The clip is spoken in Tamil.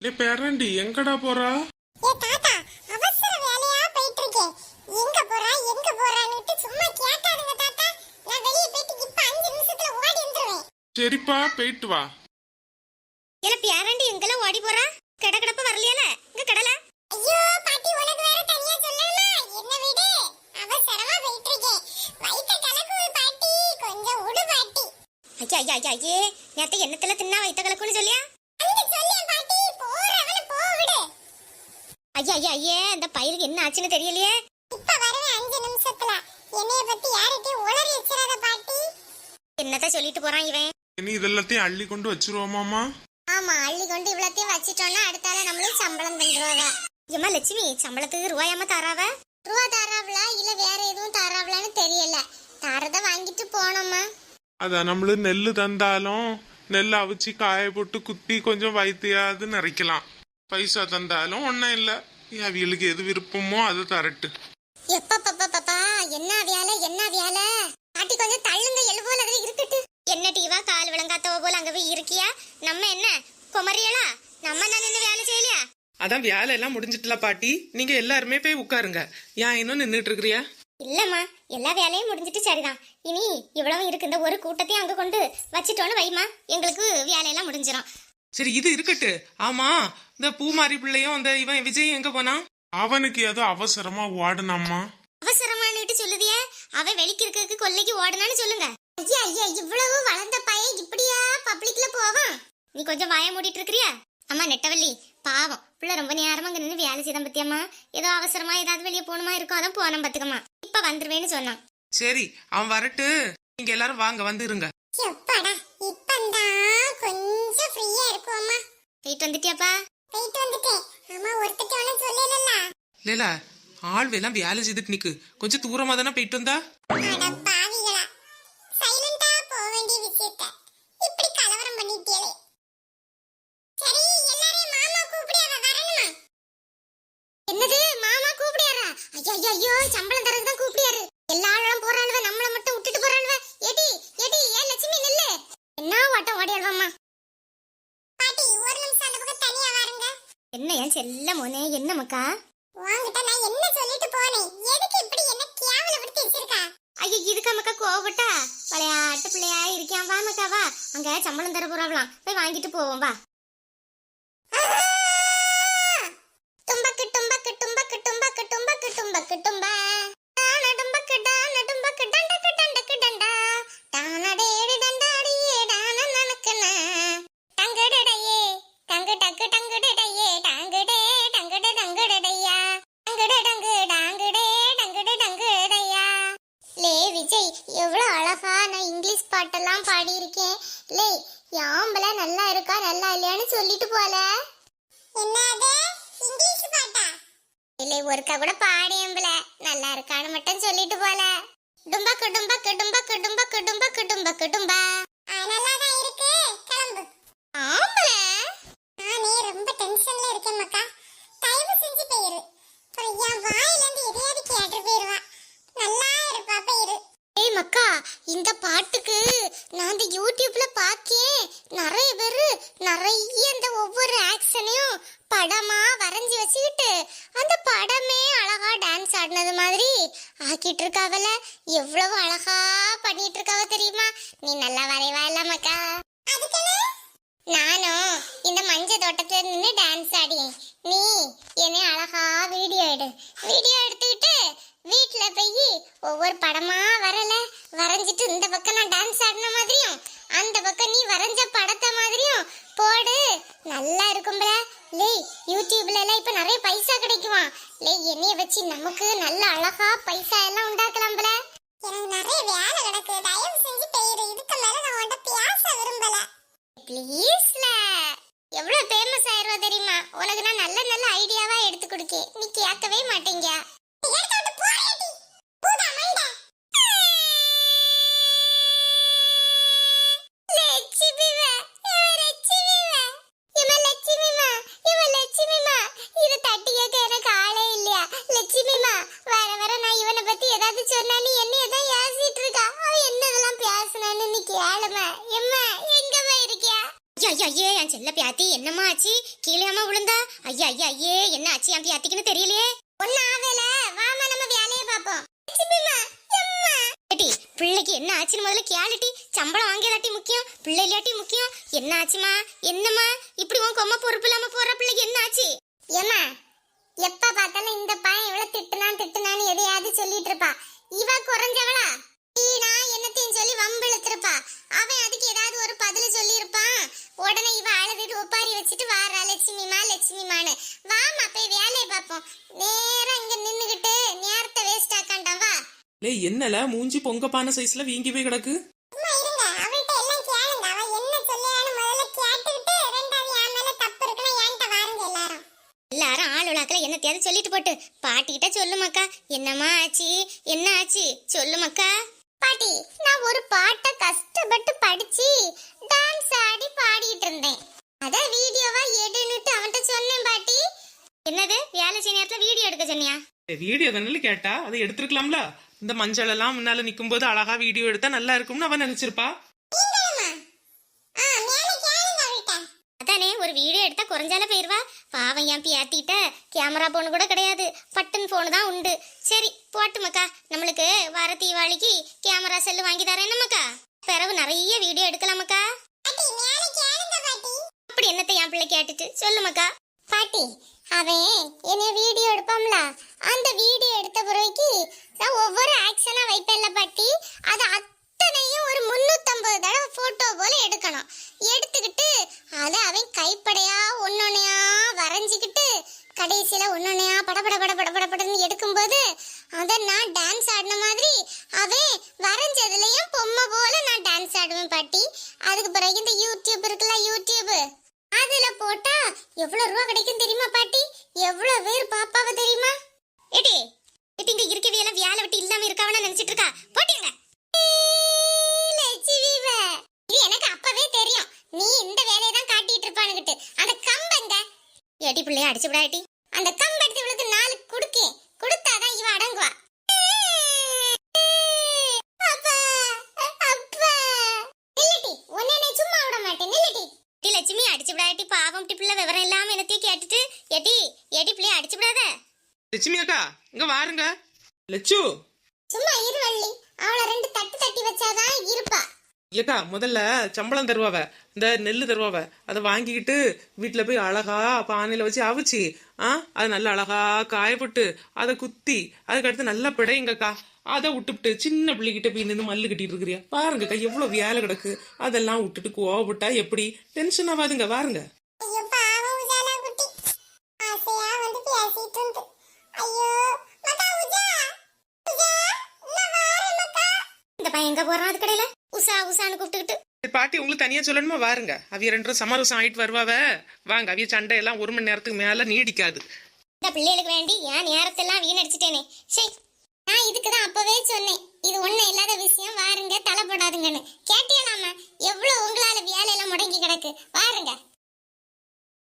இல்லை பேரண்டி எங்கடா போறா? ஏ தாத்தா அவசர வேலையா போயிட்டு இருக்கேன் எங்க போறா எங்க போறான்னுட்டு சும்மா கேட்டாருங்க தாத்தா. நான் வெளிய போயிட்டு இப்ப அஞ்சு நிமிஷத்துல ஓடி வந்துருவேன். சரிப்பா போயிட்டு வா. இல்ல பேரண்டி எங்கெல்லாம் ஓடி போறா? கிட கிடப்ப வரலையால? இங்க கடல? ஐயோ பாட்டி உனக்கு வேற தனியா சொல்லணுமா? என்ன விடு. அவசரமா போயிட்டு இருக்கேன் வயித்த கலக்குது பாட்டி. கொஞ்சம் விடு பாட்டி. ஐயா ஐயா ஐயா நேத்த எண்ணத்துல தின்னா வைத்த கலக்குன்னு சொல்லியா அங்க சொல்லேன் பாட்டி போறவன போ விடு ஐயா ஐயா ஐயே அந்த பயிருக்கு என்ன ஆச்சுன்னு தெரியலையே. இப்ப வருவேன் அஞ்சு நிமிஷத்துல. என்னைய பத்தி யார்கிட்டயும் உளறி வச்சிடாத பாட்டி. என்னத்த சொல்லிட்டு போறான் இவன்? இனி இதெல்லாத்தையும் அள்ளி கொண்டு வச்சிருவோமாமா ஆமா அள்ளி கொண்டு இவ்வளத்தையும் வச்சிட்டோம்னா அடுத்தால நம்மளும் சம்பளம் தந்துருவாங்க. ஏமா லட்சுமி சம்பளத்துக்கு ரூபாயாம தாராவ? ரூபா தாராவளா இல்ல வேற எதுவும் தாராவளான்னு தெரியல. தாரத வாங்கிட்டு போனோமா அதான் நம்மளு நெல்லு தந்தாலும் நெல் அவிச்சு காய போட்டு குத்தி கொஞ்சம் வயிற்றையாவது நிறைக்கலாம் பைசா தந்தாலும் ஒன்றும் இல்லை. அவிகளுக்கு எது விருப்பமோ அது தரட்டு. எப்பா பாப்பா பாப்பா? என்ன வேலை என்ன வேலை பாட்டி கொஞ்சம் தள்ளுங்க எழுபோல அது இருக்கட்டு என்ன டீவா கால் விளங்காத்தவ போல அங்க போய் இருக்கியா? நம்ம என்ன குமரியலா? நம்ம நான் வேலை செய்யலையா? அதான் வேலை எல்லாம் முடிஞ்சிட்டுல பாட்டி. நீங்க எல்லாருமே போய் உட்காருங்க. ஏன் இன்னும் நின்றுட்டு இருக்கிறியா? இல்லம்மா எல்லா வேலையும் முடிஞ்சிட்டு சரிதான். இனி இவ்வளவு இருக்கு. இந்த ஒரு கூட்டத்தையும் அங்க கொண்டு வச்சிட்டோன்னு வைமா எங்களுக்கு வேலையெல்லாம் முடிஞ்சிடும் சரி இது இருக்கட்டு. ஆமா இந்த பூமாரி பிள்ளையும் அந்த இவன் விஜய் எங்க போனான் அவனுக்கு ஏதோ அவசரமா ஓடனாம்மா. அவசரமானுட்டு சொல்லுதியே. அவன் வெளிக்கு இருக்கிறதுக்கு கொல்லைக்கு ஓடனான்னு சொல்லுங்க. ஐயா ஐயா இவ்வளவு வளர்ந்த பையன் இப்படியா பப்ளிக்ல போவான்? நீ கொஞ்சம் வாய மூடிட்டு இருக்கிறியா? அம்மா நெட்டவள்ளி பாவம். பிள்ளை ரொம்ப நேரமா அங்க நின்று வேலை செய்தான் பத்தியம்மா. ஏதோ அவசரமா ஏதாவது வெளியே போகணுமா இருக்கும் அதான் போனோம் பாத்துக்கம்மா. இப்ப வந்துருவேன்னு சொன்னான். சரி அவன் வரட்டு. நீங்க எல்லாரும் வாங்க வந்து இருங்க. எப்பாடா இப்பந்தான் கொஞ்சம் ஃப்ரீயா இருக்கும்மா போயிட்டு வந்துட்டியாப்பா? போயிட்டு வந்துட்டேன். அம்மா ஒருத்தட்ட ஒன்னும் சொல்லல இல்ல ஆள் எல்லாம் வேலை செய்துட்டு நிக்கு. கொஞ்சம் தூரமா தானே போயிட்டு வந்தா பாவிகளா சைலண்டா போக வேண்டிய விஷயத்த இப்படி கலவரம் பண்ணிட்டீங்களே சரி எல்லாரையும் மாமா கூப்பிடி அவ வரணுமா என்னது மாமா கூப்பிடியாரா ஐயோ ஐயோ ஐயோ சம்பளம் தரதுக்கு தான் கூப்பிடியாரு எல்லா ஆளும் போறாளுவ நம்மள மட்டும் விட்டுட்டு போறாளுவ ஏடி ஏடி ஏன் லட்சுமி நில்லு என்ன ஓட்டம் ஓடியாடுவாம்மா பாட்டி ஒரு நிமிஷம் அந்த பக்கம் தனியா வாருங்க என்ன ஏன் செல்ல மோனே? என்ன மக்கா? உன்கிட்ட நான் என்ன சொல்லிட்டு போனேன்? எதுக்கு இப்படி என்ன கேவலப்படுத்தி வச்சிருக்கா? ஐயோ இதுக்கு மக்கா கோவப்பட்டா? விளையாட்டு பிள்ளையா இருக்கான் வா மக்கா வா. அங்க சம்பளம் தர போறாவலாம் போய் வாங்கிட்டு போவோம் வா. லே யாம்பல நல்லா இருக்கா நல்லா இல்லையான்னு சொல்லிட்டு போல. என்னது? இங்கிலீஷ் பாட்டா? இல்லை ஒருக்கா கூட பாடியம்பல நல்லா இருக்கான்னு மட்டும் சொல்லிட்டு போல. டும்பக்கு டும்பக்கு டும்பக்கு டும்பக்கு டும்பக்கு டும்பக்கு டும்பா. ஆ, நல்லாதான் இருக்கு. கிளம்பு. ஆம்பல நானே ரொம்ப டென்ஷன்ல இருக்கேன் மக்கா. தயவு செஞ்சு போயிரு. அப்புறம் என் வாயில இருந்து எதையாவது கேட்டு போயிருவா. நல்லா இருப்பா போயிரு. ஏய் மக்கா இந்த பாட்டுக்கு இந்த யூடியூப்ல பார்க்கேன் நிறைய பேர் நிறைய இந்த ஒவ்வொரு ஆக்ஷனையும் படமா வரைஞ்சி வச்சுக்கிட்டு அந்த படமே அழகா டான்ஸ் ஆடினது மாதிரி ஆக்கிட்டு இருக்காவல. எவ்வளவு அழகா பண்ணிட்டு இருக்காவ தெரியுமா? நீ நல்லா வரைவா இல்ல மக்கா? நானும் இந்த மஞ்ச தோட்டத்துல நின்று டான்ஸ் ஆடி. நீ என்னை அழகா வீடியோ எடு. வீடியோ எடுத்துக்கிட்டு வீட்டில் போய் ஒவ்வொரு படமா வரலை. வரைஞ்சிட்டு இந்த பக்கம் நான் டான்ஸ் ஆடின மாதிரியும் அந்த பக்கம் நீ வரைஞ்ச படத்தை மாதிரியும் போடு. நல்லா இருக்கும்ல லேய் யூடியூப்ல எல்லாம் இப்ப நிறைய பைசா கிடைக்குமா? லேய் என்னைய வச்சு நமக்கு நல்ல அழகா பைசா எல்லாம் உண்டாக்கலாம்ல எனக்கு நிறைய வேலை கிடக்கு. தயவு செஞ்சு போயிரு இதுக்கு மேல நான் உன்கிட்ட பேச விரும்பல. ப்ளீஸ்ல எவ்வளவு ஃபேமஸ் ஆயிருவா தெரியுமா? உனக்கு நான் நல்ல நல்ல ஐடியாவா எடுத்து கொடுக்கேன். நீ கேட்கவே மாட்டேங்க. என் செல்ல பியாத்தி என்னம்மா ஆச்சு? கீழேயாம விழுந்தா? ஐயா ஐயா ஐயே என்ன ஆச்சு என் பியாத்திக்குன்னு தெரியலையே. ஒன்னும் ஆவேல வாமா நம்ம வேலையை பார்ப்போம். பிள்ளைக்கு என்ன ஆச்சுன்னு முதல்ல கேளுட்டி சம்பளம் வாங்கியதாட்டி முக்கியம் பிள்ளை இல்லாட்டி முக்கியம். என்ன ஆச்சுமா என்னம்மா? இப்படி உன் கொம்ம பொறுப்பு இல்லாம போற பிள்ளைக்கு என்ன ஆச்சு? ஏமா எப்ப பார்த்தாலும் இந்த பையன் இவ்வளவு திட்டுனான் திட்டுனான்னு எதையாவது சொல்லிட்டு இருப்பா இவ குறைஞ்சவளா வீணா என்னத்தையும் சொல்லி வம்பிழுத்திருப்பா அவன் அதுக்கு ஏதாவது ஒரு பதில் சொல்லியிருப்பான் உடனே இவ அழுதுட்டு ஒப்பாரி வச்சுட்டு வாரா லட்சுமிமா லட்சுமிமான்னு வாமா போய் வேலையை பார்ப்போம். நேரா இங்க நின்னுகிட்டு நேரத்தை வேஸ்ட் ஆக்காண்டாம் வா. லே என்னல? மூஞ்சி பொங்கப்பான சைஸ்ல வீங்கி போய் கிடக்கு எல்லாரும். ஆள் உலாக்கல. என்னத்தையாவது சொல்லிட்டு போட்டு. பாட்டிக்கிட்ட சொல்லுமாக்கா. என்னம்மா ஆச்சு? என்ன ஆச்சு? சொல்லுமாக்கா. பாட்டி நான் ஒரு பாட்டை கஷ்டப்பட்டு படிச்சு டான்ஸ் ஆடி பாடிட்டு இருந்தேன். அதான் வீடியோவா எடுன்னுட்டு அவன்கிட்ட சொன்னேன் பாட்டி. என்னது? வேலை செய்ய நேரத்துல வீடியோ எடுக்க சொன்னியா? வீடியோ தானே கேட்டா அதை எடுத்துருக்கலாம்ல? இந்த மஞ்சள் எல்லாம் முன்னால நிக்கும் போது அழகா வீடியோ எடுத்தா நல்லா இருக்கும்னு அவன் நினைச்சிருப்பா. அதானே ஒரு வீடியோ எடுத்தா குறைஞ்சால போயிருவா. பாவம் என் பியாத்திட்ட கேமரா போன் கூட கிடையாது. பட்டன் போன் தான் உண்டு. சரி போட்டு மக்கா. நம்மளுக்கு வர தீபாவளிக்கு கேமரா செல்லு வாங்கி தரேன் மக்கா? பிறகு நிறைய வீடியோ பாட்டி அப்படி என்னத்தை என் பிள்ளை கேட்டுட்டு சொல்லுமாக்கா பாட்டி அவன் என்ன வீடியோ எடுப்பான்ல. அந்த வீடியோ எடுத்த பிறகு நான் ஒவ்வொரு ஆக்ஷனா வைப்பேன்ல பாட்டி. அது அத்தனையும் ஒரு முன்னூத்தம்பது தடவை போட்டோ போல எடுக்கணும். எடுத்துக்கிட்டு அதை அவன் கைப்படையா ஒன்னொன்னையா வரைஞ்சிக்கிட்டு கடைசியில ஒன்னொன்னையா படபட பட பட பட படன்னு எடுக்கும்போது அதை நான் டான்ஸ் ஆடின மாதிரி அவன் வரைஞ்சதுலயும் பொம்மை போல நான் டான்ஸ் ஆடுவேன் பாட்டி. அதுக்கு பிறகு இந்த யூடியூப் இருக்குல்ல யூடியூப் காதுல போட்டா எவ்வளவு ரூபா கிடைக்கும் தெரியுமா பாட்டி? எவ்வளவு பேர் பாப்பாவ தெரியுமா? ஏடி ஏடி இங்க இருக்கவே எல்லாம் வேலை விட்டு இல்லாம இருக்காவனா நினைச்சிட்டு இருக்கா? போட்டீங்க லட்சுமிவ. இது எனக்கு அப்பவே தெரியும். நீ இந்த வேலையை தான் காட்டிட்டு இருப்பானுகிட்டு. அந்த கம்பங்க ஏடி பிள்ளைய அடிச்சு விடாட்டி அந்த கம்பு எடுத்து இவளுக்கு நாலு குடுக்கேன். கொடுத்தாதான் இவ அடங்குவா. லட்சுமி அடிச்சு விடாட்டி பாவம் டி பிள்ளை விவரம் இல்லாம என்னத்தையும் கேட்டுட்டு ஏடி ஏடி பிள்ளைய அடிச்சு விடாத லட்சுமி அக்கா இங்க வாருங்க. லட்சு. சும்மா இரு வள்ளி அவளை ரெண்டு தட்டு தட்டி வச்சாதான் இருப்பா. ஏக்கா முதல்ல சம்பளம் தருவாவ இந்த நெல்லு தருவாவ அதை வாங்கிக்கிட்டு வீட்டுல போய் அழகா பானையில வச்சு அவிச்சு ஆ அது நல்லா அழகா காயப்பட்டு அதை குத்தி அதுக்கடுத்து நல்லா பிடையுங்கக்கா. அதை விட்டுவிட்டு சின்ன பிள்ளைகிட்ட போய் நின்று மல்லு கட்டிட்டு இருக்கிறியா? பாருங்கக்கா எவ்வளவு வேலை கிடக்கு. அதெல்லாம் விட்டுட்டு கோவப்பட்டா எப்படி? டென்ஷன் ஆகாதுங்க பையன் எங்க போறான் அது கடையில உஷா உஷான்னு கூப்பிட்டுக்கிட்டு. பாட்டி உங்களுக்கு தனியா சொல்லணுமா? வாருங்க. அவிய ரெண்டு சமரசம் ஆயிட்டு வருவாவ. வாங்க அவிய சண்டை எல்லாம் ஒரு மணி நேரத்துக்கு மேல நீடிக்காது. இந்த பிள்ளைகளுக்கு வேண்டி ஏன் நேரத்தெல்லாம் வீணடிச்சிட்டேனே. சரி நான் இதுக்கு தான் அப்பவே சொன்னேன். இது ஒண்ணு இல்லாத விஷயம். வாருங்க தலைப்படாதுங்கன்னு கேட்டியலாமா எவ்வளவு உங்களால வேலையெல்லாம் முடங்கி கிடக்கு. வாருங்க.